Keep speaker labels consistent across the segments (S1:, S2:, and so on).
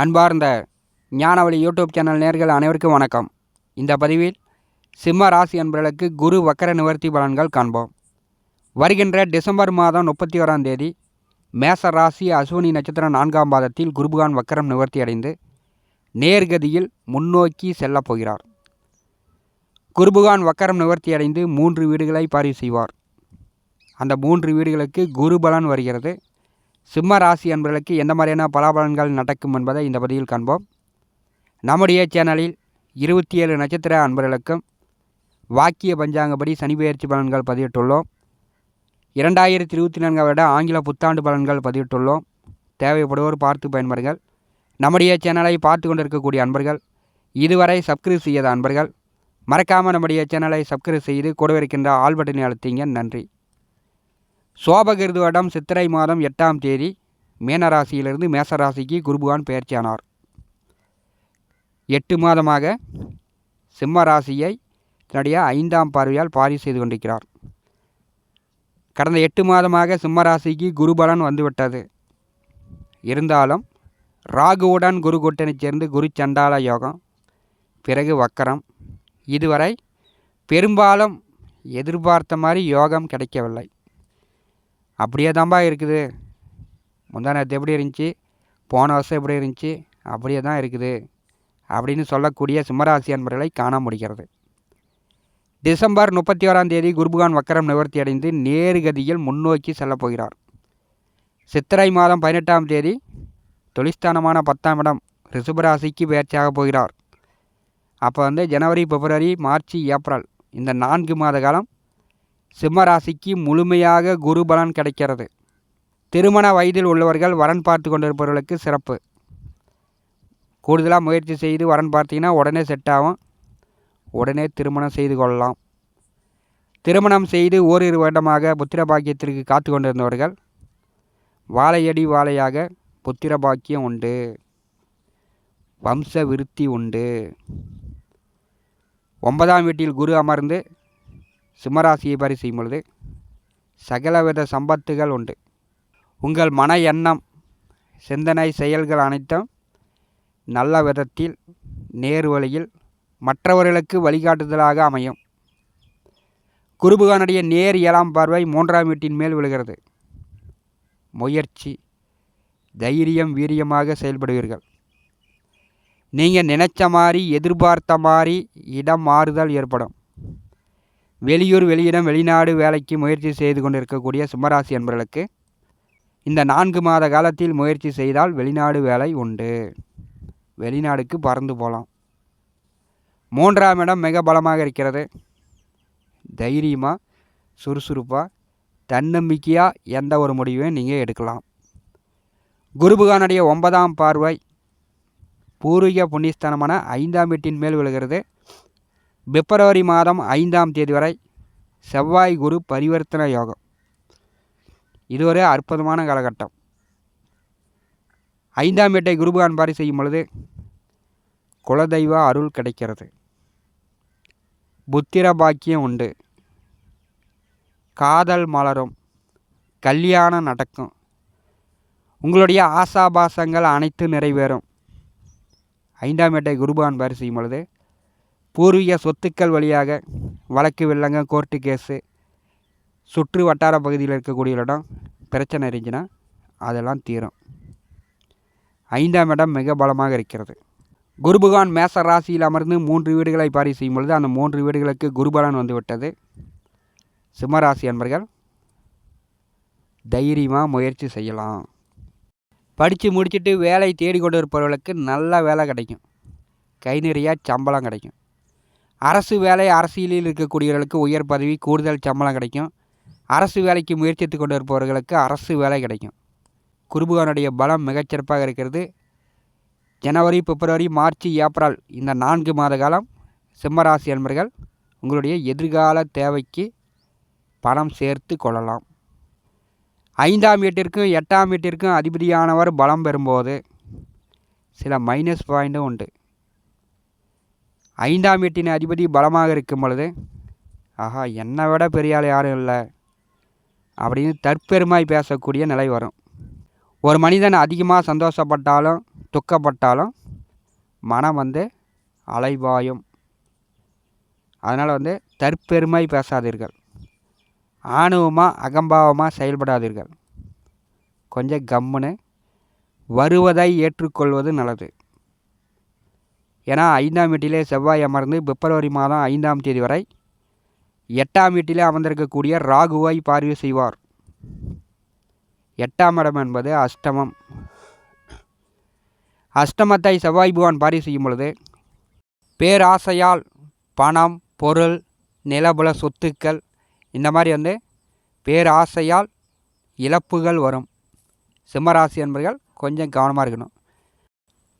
S1: அன்பார்ந்த ஞானவழி YouTube channel நேர்கள் அனைவருக்கும் வணக்கம். இந்த பதிவில் சிம்ம ராசி அன்பர்களுக்கு குரு வக்கர நிவர்த்தி பலன்கள் காண்போம். வருகின்ற டிசம்பர் மாதம் முப்பத்தி ஓராம் தேதி மேச ராசி அஸ்வினி நட்சத்திரம் நான்காம் பாதத்தில் குருபகான் வக்கரம் நிவர்த்தி அடைந்து நேர்கதியில் முன்னோக்கி செல்லப் போகிறார். குருபகான் வக்கரம் நிவர்த்தி அடைந்து மூன்று வீடுகளை பாரி செய்வார். அந்த மூன்று வீடுகளுக்கு குரு பலன் வருகிறது. சிம்ம ராசி அன்பர்களுக்கு எந்த மாதிரியான பலாபலன்கள் நடக்கும் என்பதை இந்த பதிவில் காண்போம். நம்முடைய சேனலில் இருபத்தி ஏழு நட்சத்திர அன்பர்களுக்கும் வாக்கிய பஞ்சாங்கப்படி சனி பயிற்சி பலன்கள் பதிவிட்டுள்ளோம். இரண்டாயிரத்தி இருபத்தி நான்காம் வருட ஆங்கில புத்தாண்டு பலன்கள் பதிவிட்டுள்ளோம். தேவைப்படுவோர் பார்த்து பயன்பெறுங்கள். நம்முடைய சேனலை பார்த்து கொண்டிருக்கக்கூடிய அன்பர்கள் இதுவரை சப்ஸ்கிரைப் செய்யாத அன்பர்கள் மறக்காமல் நம்முடைய சேனலை சப்ஸ்கிரைப் செய்து கூடவே இருக்கின்ற ஆல் பட்டனை அழுத்திங்க. நன்றி. சோபகிருது வருடம் சித்திரை மாதம் எட்டாம் தேதி மீனராசியிலிருந்து மேசராசிக்கு குருபுகான் பெயர்ச்சியானார். எட்டு மாதமாக சிம்ம ராசியை தன்னுடைய ஐந்தாம் பார்வையால் பாரி செய்து கொண்டிருக்கிறார். கடந்த எட்டு மாதமாக சிம்ம ராசிக்கு குருபலன் வந்துவிட்டது. இருந்தாலும் ராகுவுடன் குரு கூட்டணி சேர்ந்து குரு சண்டால யோகம் பிறகு வக்கரம். இதுவரை பெரும்பாலும் எதிர்பார்த்த மாதிரி யோகம் கிடைக்கவில்லை. அப்படியே தான்பா இருக்குது. முந்தா நேரத்து எப்படி இருந்துச்சு? போன வருஷம் எப்படி இருந்துச்சு? அப்படியே தான் இருக்குது. அப்படின்னு சொல்லக்கூடிய சிம்மராசி அன்பர்களை காண முடிகிறது. டிசம்பர் முப்பத்தி ஓராம் தேதி குருபகான் வக்கரம் நிவர்த்தி அடைந்து நேருகதியில் முன்னோக்கி செல்லப்போகிறார் சித்திரை மாதம் பதினெட்டாம் தேதி தொழிற்ஸ்தானமான பத்தாம் இடம் ரிஷபராசிக்கு பயிற்சியாக போகிறார். அப்போ வந்து ஜனவரி பிப்ரவரி மார்ச் ஏப்ரல் இந்த நான்கு மாத காலம் சிம்மராசிக்கு முழுமையாக குரு பலன் கிடைக்கிறது. திருமண வயதில் உள்ளவர்கள் வரன் பார்த்து கொண்டிருப்பவர்களுக்கு சிறப்பு. கூடுதலாக முயற்சி செய்து வரன் பார்த்தீங்கன்னா உடனே செட் ஆகும். உடனே திருமணம் செய்து கொள்ளலாம். திருமணம் செய்து ஓரிரு வருடமாக புத்திர பாக்கியத்திற்கு காத்து கொண்டிருந்தவர்கள் வாழையடி வாழையாக புத்திர பாக்கியம் உண்டு. வம்ச விருத்தி உண்டு. ஒன்பதாம் வீட்டில் குரு அமர்ந்து சிம்மராசியை பரி செய்யும் பொழுது சகலவித சம்பத்துகள் உண்டு. உங்கள் மன எண்ணம் சிந்தனை செயல்கள் அனைத்தும் நல்ல விதத்தில் நேர் வழியில் மற்றவர்களுக்கு வழிகாட்டுதலாக அமையும். குருபுகானுடைய நேர் ஏழாம் பார்வை மூன்றாம் வீட்டின் மேல் விழுகிறது. முயற்சி தைரியம் வீரியமாக செயல்படுவீர்கள். நீங்கள் நினச்ச மாதிரி எதிர்பார்த்த மாதிரி இடம் மாறுதல் ஏற்படும். வெளியூர் வெளியிடம் வெளிநாடு வேலைக்கு முயற்சி செய்து கொண்டிருக்கக்கூடிய சிம்மராசி என்பவர்களுக்கு இந்த நான்கு மாத காலத்தில் முயற்சி செய்தால் வெளிநாடு வேலை உண்டு. வெளிநாடுக்கு பறந்து போகலாம் மூன்றாம் இடம் மிக பலமாக இருக்கிறது. தைரியமாக சுறுசுறுப்பாக தன்னம்பிக்கையாக எந்த ஒரு முடிவையும் நீங்கள் எடுக்கலாம். குருபுகானுடைய ஒன்பதாம் பார்வை பூர்வீக புண்ணியஸ்தானமான ஐந்தாம் வீட்டின் மேல் விழுகிறது. பிப்ரவரி மாதம் ஐந்தாம் தேதி வரை செவ்வாய் குரு பரிவர்த்தன யோகம். இது ஒரு அற்புதமான காலகட்டம். ஐந்தாம் வீட்டை குருபகான் பாரி செய்யும் பொழுது குலதெய்வ அருள் கிடைக்கிறது. புத்திர பாக்கியம் உண்டு. காதல் மலரும். கல்யாணம் நடக்கும். உங்களுடைய ஆசாபாசங்கள் அனைத்து நிறைவேறும். ஐந்தாம் வீட்டை குருபான் பாரி செய்யும் பொழுது பூர்வீக சொத்துக்கள் வழியாக வழக்கு வெள்ளங்க கோர்ட்டு கேஸு சுற்று வட்டார பகுதியில் இருக்கக்கூடிய இடம் பிரச்சனை இருந்துச்சுன்னா அதெல்லாம் தீரும். ஐந்தாம் இடம் மிக பலமாக இருக்கிறது. குருபகான் மேச ராசியில் அமர்ந்து மூன்று வீடுகளை பாரி செய்யும் பொழுது அந்த மூன்று வீடுகளுக்கு குருபலன் வந்துவிட்டது சிம்மராசி அன்பர்கள் தைரியமாக முயற்சி செய்யலாம். படித்து முடிச்சுட்டு வேலை தேடிக்கொண்டு இருப்பவர்களுக்கு நல்ல வேலை கிடைக்கும். கை நிறையா சம்பளம் கிடைக்கும். அரசு வேலை அரசியலில் இருக்கக்கூடியவர்களுக்கு உயர் பதவி கூடுதல் சம்பளம் கிடைக்கும். அரசு வேலைக்கு முயற்சித்து கொண்டு இருப்பவர்களுக்கு அரசு வேலை கிடைக்கும். குருபுகானுடைய பலம் மிகச்சிறப்பாக இருக்கிறது. ஜனவரி பிப்ரவரி மார்ச் ஏப்ரல் இந்த நான்கு மாத காலம் சிம்மராசி அன்பர்கள் உங்களுடைய எதிர்கால தேவைக்கு பணம் சேர்த்து கொள்ளலாம். ஐந்தாம் வீட்டிற்கும் எட்டாம் வீட்டிற்கும் அதிபதியானவர் பலம் பெறும்போது சில மைனஸ் பாயிண்ட்டும் உண்டு. ஐந்தாம் வீட்டின் அதிபதி பலமாக இருக்கும் பொழுது ஆஹா என்னை விட பெரிய ஆள் யாரும் இல்லை அப்படின்னு தற்பெருமாய் பேசக்கூடிய நிலை வரும். ஒரு மனிதன் அதிகமாக சந்தோஷப்பட்டாலும் துக்கப்பட்டாலும் மனம் வந்து அலைபாயும். அதனால் வந்து தற்பெருமை பேசாதீர்கள். ஆணவமாக அகம்பாவமாக செயல்படாதீர்கள். கொஞ்சம் கம்முன்னு வருவதை ஏற்றுக்கொள்வது நல்லது. ஏன்னா ஐந்தாம் வீட்டிலே செவ்வாய் அமர்ந்து பிப்ரவரி மாதம் ஐந்தாம் தேதி வரை எட்டாம் வீட்டிலே அமர்ந்திருக்கக்கூடிய ராகுவை பார்வை செய்வார். எட்டாம் இடம் என்பது அஷ்டமம். அஷ்டமத்தை செவ்வாய் பகவான் பார்வை செய்யும் பொழுது பேராசையால் பணம் பொருள் நிலபுல சொத்துக்கள் இந்த மாதிரி வந்து பேராசையால் இழப்புகள் வரும். சிம்மராசி என்பர்கள் கொஞ்சம் கவனமாக இருக்கணும்.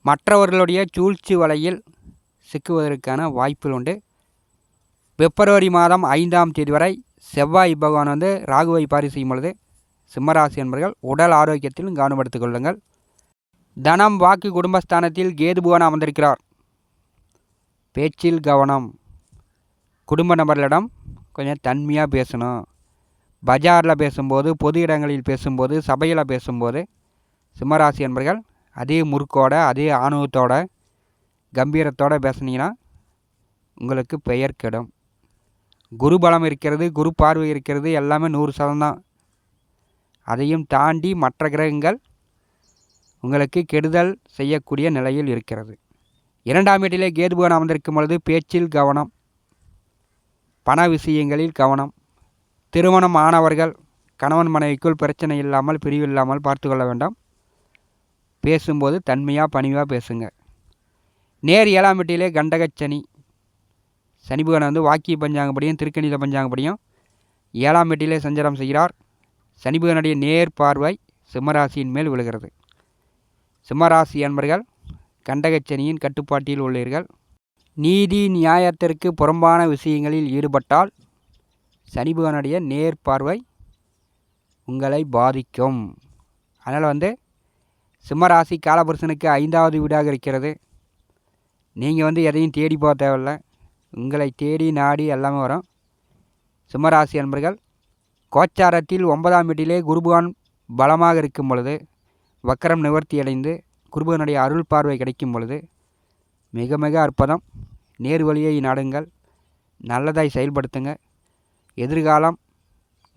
S1: மற்றவர்களுடைய சூழ்ச்சி வலையில் சிக்குவதற்கான வாய்ப்புகள் உண்டு. பிப்ரவரி மாதம் ஐந்தாம் தேதி வரை செவ்வாய் பகவான் வந்து ராகுவை பாரி செய்யும் பொழுது சிம்மராசி என்பர்கள் உடல் ஆரோக்கியத்திலும் கவனப்படுத்திக் கொள்ளுங்கள். தனம் வாக்கு குடும்பஸ்தானத்தில் கேது புவன் அமர்ந்திருக்கிறார். பேச்சில் கவனம். குடும்ப நபர்களிடம் கொஞ்சம் தன்மையாக பேசணும். பஜாரில் பேசும்போது பொது இடங்களில் பேசும்போது சபையில் பேசும்போது சிம்மராசி என்பர்கள் அதே முறுக்கோட அதே ஆணவத்தோட கம்பீரத்தோட பேசுனீங்கன்னா உங்களுக்கு பெயர் கெடும். குரு பலம் இருக்கிறது குரு பார்வை இருக்கிறது எல்லாமே நூறு சதம்தான் அதையும் தாண்டி மற்ற கிரகங்கள் உங்களுக்கு கெடுதல் செய்யக்கூடிய நிலையில் இருக்கிறது. இரண்டாம் வீட்டிலே கேதுபவன் அமர்ந்திருக்கும் பொழுது பேச்சில் கவனம் பண விஷயங்களில் கவனம் திருமணம் ஆனவர்கள் கணவன் மனைவிக்குள் பிரச்சனை இல்லாமல் பிரிவு இல்லாமல் பார்த்து கொள்ள வேண்டாம். பேசும்போது தன்மையாக பணிவாக பேசுங்க. நேர் ஏழாம் வீட்டிலே கண்டகச்சனி. சனி பகவான் வந்து வாக்கிய பஞ்சாங்கப்படியும் திருக்கணித பஞ்சாங்கப்படியும் ஏழாம் வீட்டிலே சஞ்சாரம் செய்கிறார். சனி பகவானுடைய நேர் பார்வை சிம்மராசியின் மேல் விழுகிறது. சிம்மராசி என்பர்கள் கண்டகச்சனியின் கட்டுப்பாட்டில் உள்ளீர்கள். நீதி நியாயத்திற்கு புறம்பான விஷயங்களில் ஈடுபட்டால் சனி பகவானுடைய நேர் பார்வை உங்களை பாதிக்கும். அதனால் வந்து சிம்மராசி காலபுருஷனுக்கு ஐந்தாவது வீடாக இருக்கிறது. நீங்கள் வந்து எதையும் தேடி போக தேவையில்ல. உங்களை தேடி நாடி எல்லாமே வரும். சிம்மராசி அன்பர்கள் கோச்சாரத்தில் ஒன்பதாம் வீட்டிலே குருபகான் பலமாக இருக்கும் பொழுது வக்கரம் நிவர்த்தி அடைந்து குருபகனுடைய அருள் பார்வை கிடைக்கும் பொழுது மிக மிக அற்புதம். நேர் வழியை நாடுங்கள். நல்லதாய் செயல்படுத்துங்க. எதிர்காலம்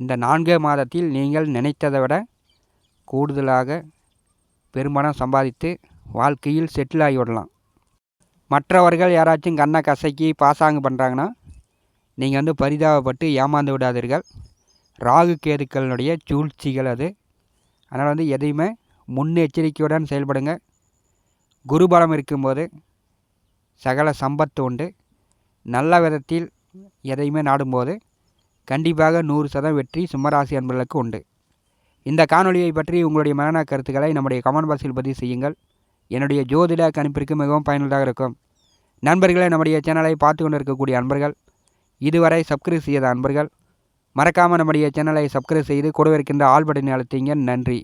S1: இந்த நான்கே மாதத்தில் நீங்கள் நினைத்ததை விட கூடுதலாக பெரும்பணம் சம்பாதித்து வாழ்க்கையில் செட்டில் ஆகிவிடலாம் மற்றவர்கள் யாராச்சும் கண்ணை கசக்கி பாசாங்கு பண்ணுறாங்கன்னா நீங்கள் வந்து பரிதாபப்பட்டு ஏமாந்து விடாதீர்கள். ராகு கேதுக்களினுடைய சூழ்ச்சிகள் அது. அதனால் வந்து எதையுமே முன்னெச்சரிக்கையுடன் செயல்படுங்க. குருபலம் இருக்கும்போது சகல சம்பத்து உண்டு. நல்ல விதத்தில் எதையுமே நாடும்போது கண்டிப்பாக நூறு சதம் வெற்றி சிம்மராசி அன்பர்களுக்கு உண்டு. இந்த காணொலியை பற்றி உங்களுடைய மரண கருத்துக்களை நம்முடைய கமெண்ட் பாக்ஸில் பதிவு செய்யுங்கள். என்னுடைய ஜோதிட கணிப்பிற்கு மிகவும் பயனுள்ளதாக இருக்கும். நண்பர்களே நம்முடைய சேனலை பார்த்து கொண்டு இருக்கக்கூடிய அன்பர்கள் இதுவரை சப்ஸ்கிரைப் செய்யாத அன்பர்கள் மறக்காமல் நம்முடைய சேனலை சப்ஸ்கிரைப் செய்து கொடுவிருக்கின்ற இருக்கின்ற ஆல் பட்டனை அழுத்திங்க நன்றி.